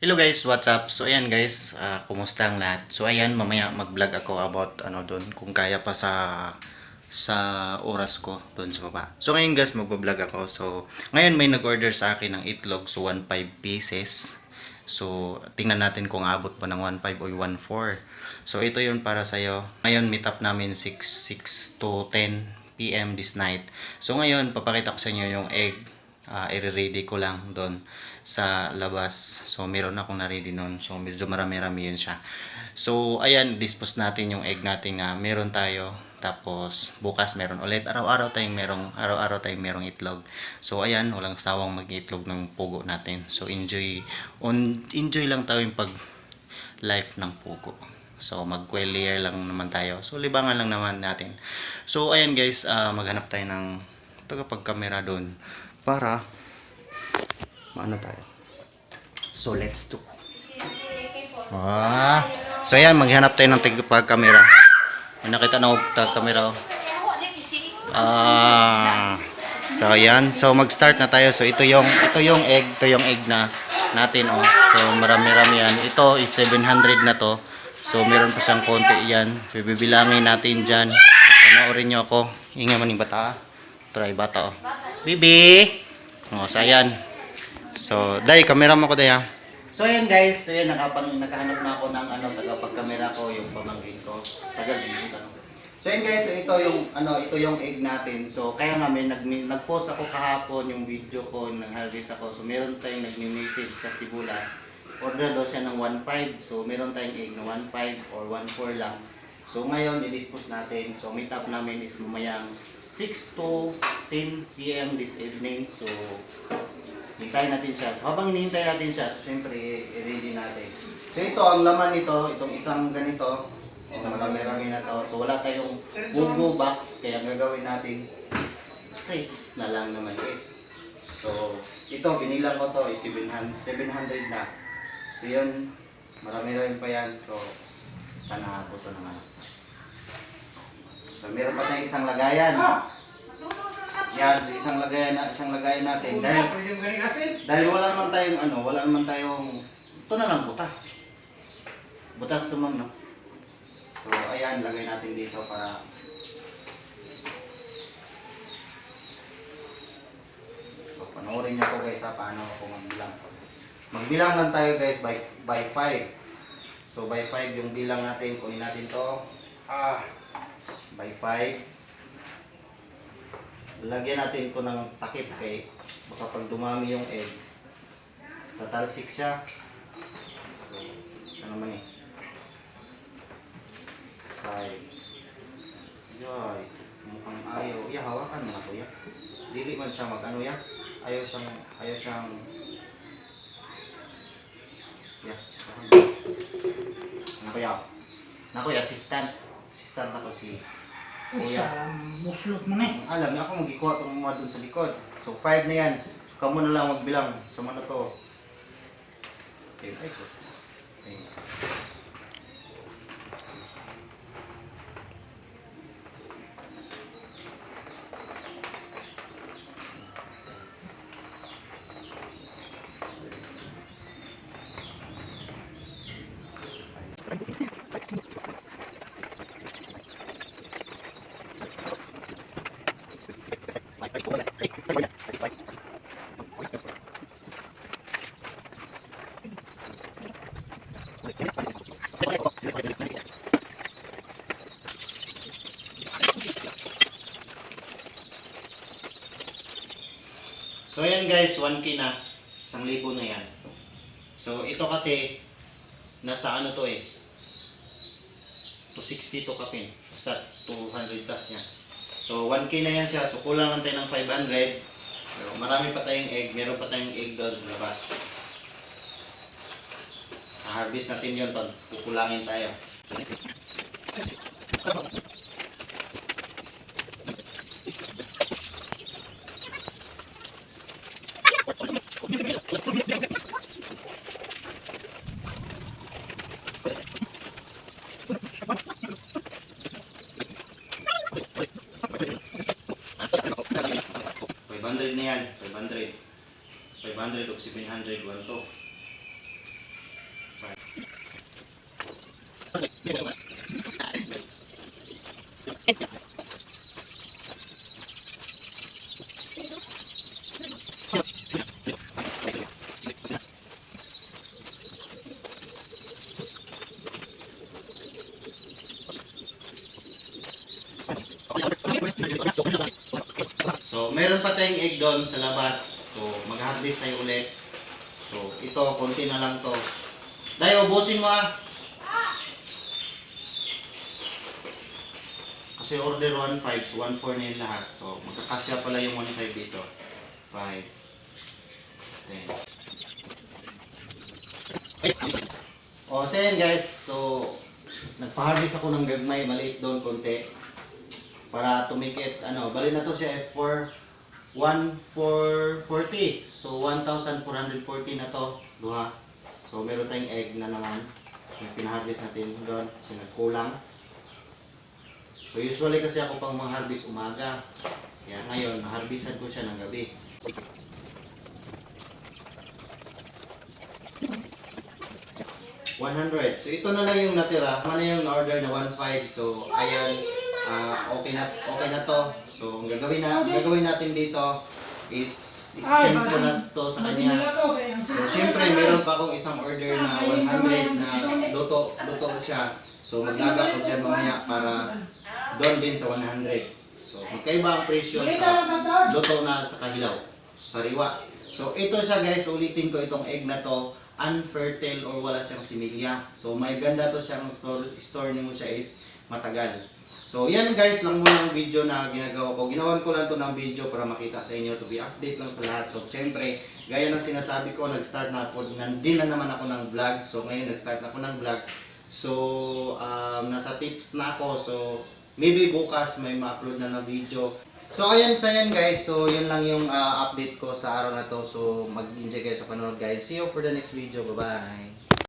Hello guys, what's up? So ayan guys, ah, kumusta ang lahat? So ayan, mamaya mag-vlog ako about ano doon, kung kaya pa sa sa oras ko doon sa baba. So ngayon guys, magba-vlog ako. So ngayon may nag-order sa akin ng itlog, so 1.5 pieces. So tingnan natin kung abot pa ng 1.5 o 1.4. So ito yun para sa'yo. Ngayon meet up namin 6, 6 to 10 p.m. this night. So ngayon, papakita ko sa inyo yung egg uh, i-ready ko lang doon sa labas. So, meron akong na-ready noon. So, medyo marami-rami yun siya. So, ayan, dispose natin yung egg natin na meron tayo. Tapos, bukas meron ulit. Araw-araw tayong merong, araw-araw tayong merong itlog. So, ayan, walang sawang mag-itlog ng pugo natin. So, enjoy, on, enjoy lang tayo yung pag life ng pugo. So, mag-quellier lang naman tayo. So, libangan lang naman natin. So, ayan guys, ah, maghanap tayo ng tagapag-camera doon para maano tayo. So, let's do. Ah. So, ayan, maghanap tayo ng tagapag-camera. May nakita na ako tagapag-camera. oh. Ah. So, ayan. So, mag-start na tayo. So, ito yung, ito yung egg. Ito yung egg na natin, oh. So, marami-rami yan. Ito is 700 na to. So, meron pa siyang konti yan. So, bibilangin natin dyan. Panoorin nyo ako. Ingay man yung bata. Try bata, oh. Bibi! Oh, so, ayan. So, Day, kamera mo ko, Day, ha? So, ayan, guys. So, ayan, nakapang, nakahanap na ako ng, ano, tagapag-camera ko, yung pamangkin ko. Tagal, yung tanong. So, ayan, guys. Ito yung, ano, ito yung egg natin. So, kaya nga, may nag, nag-post ako kahapon yung video ko, nang harvest ako. So, meron tayong nag-message sa Sibula. Order daw siya ng 1.5. So, meron tayong egg na 1.5 or 1.4 lang. So, ngayon, i-dispose natin. So, meet up namin is mamayang 6 to 10 p.m. this evening. So, hintayin natin siya. So, habang hinihintay natin siya, siyempre, i-ready natin. So, ito, ang laman nito, itong isang ganito, na marami-rami na to. So, wala tayong bugo box, kaya ang gagawin natin, crates na lang na maliit. So, ito, binilang ko to, is 700, 700 na. So, yun, marami-rami pa yan. So, sana po to naman. So, meron pa tayong isang lagayan. Yan, so isang lagayan na isang lagayan natin dahil dahil wala naman tayong ano, wala naman tayong ito na lang butas. Butas to ma'am, no? So, ayan, lagay natin dito para So, panoorin niyo ko guys ha, paano ako magbilang. Magbilang lang tayo guys by by 5. So, by 5 yung bilang natin, kunin natin to. Ah, by 5. Lagyan natin ito ng takip kay baka pag dumami yung egg, tatalsik siya. So, siya naman eh. 5. Yay, mukhang ayaw. Yeah, hawakan mo na kuya. Dili man siya mag ano ya. Ayaw siyang, ayaw siyang Yeah? Na kuya, assistant. Assistant ako si Kuya. Sa muslot mo na eh. Alam niya ako magikuha itong mga dun sa likod. So, 5 na yan. So, kamo na lang magbilang. So, ano to? Okay, ay ko. Okay. So, ayan guys, 1K na. Isang libo na yan. So, ito kasi, nasa ano to eh. 260 to kapin. Basta 200 plus niya. So, 1K na yan siya. So, kulang lang tayo ng 500. Pero marami pa tayong egg. Meron pa tayong egg doon sa labas. harvest natin yun pag kukulangin tayo. yan, 500. 500 o 700, 1 to. Right. Meron pa tayong egg doon sa labas. So, mag-harvest tayo ulit. So, ito, konti na lang to. Dahil, ubusin mo ah. Kasi order 1.5, so 1.4 na yung lahat. So, magkakasya pala yung 1.5 dito. 5, 10. O, so guys. So, nagpa-harvest ako ng gagmay, maliit doon konti. Para to make it, ano, bali na to siya F4, 1,440. So, 1,440 na to, duha. So, meron tayong egg na naman. Yung pinaharvest natin doon kasi nagkulang. So, usually kasi ako pang mga-harvest umaga. Kaya ngayon, na-harvestan ko siya ng gabi. $100. So, ito na lang yung natira. Ano yung order na 1.5. So, ayan. Ah, okay na okay na to. So, ang gagawin na gagawin natin dito is is-send ko na to sa kanya. So, syempre, meron pa akong isang order na 100 na luto, luto siya. So, maglaga ko dyan mamaya para doon din sa 100. So, magkaiba ang presyo sa luto na sa kahilaw, sariwa. So, ito siya guys, ulitin ko itong egg na to, unfertile or wala siyang similya. So, may ganda to siyang store, store mo siya is matagal. So, yan guys lang muna ang video na ginagawa ko. Ginawan ko lang to ng video para makita sa inyo to be update lang sa lahat. So, siyempre, gaya ng sinasabi ko, nag-start na ako, nandin na naman ako ng vlog. So, ngayon nag-start na ako ng vlog. So, um, nasa tips na ako. So, maybe bukas may ma-upload na na video. So, ayan sa yan guys. So, yun lang yung uh, update ko sa araw na to. So, mag-enjoy kayo sa panonood guys. See you for the next video. Bye-bye.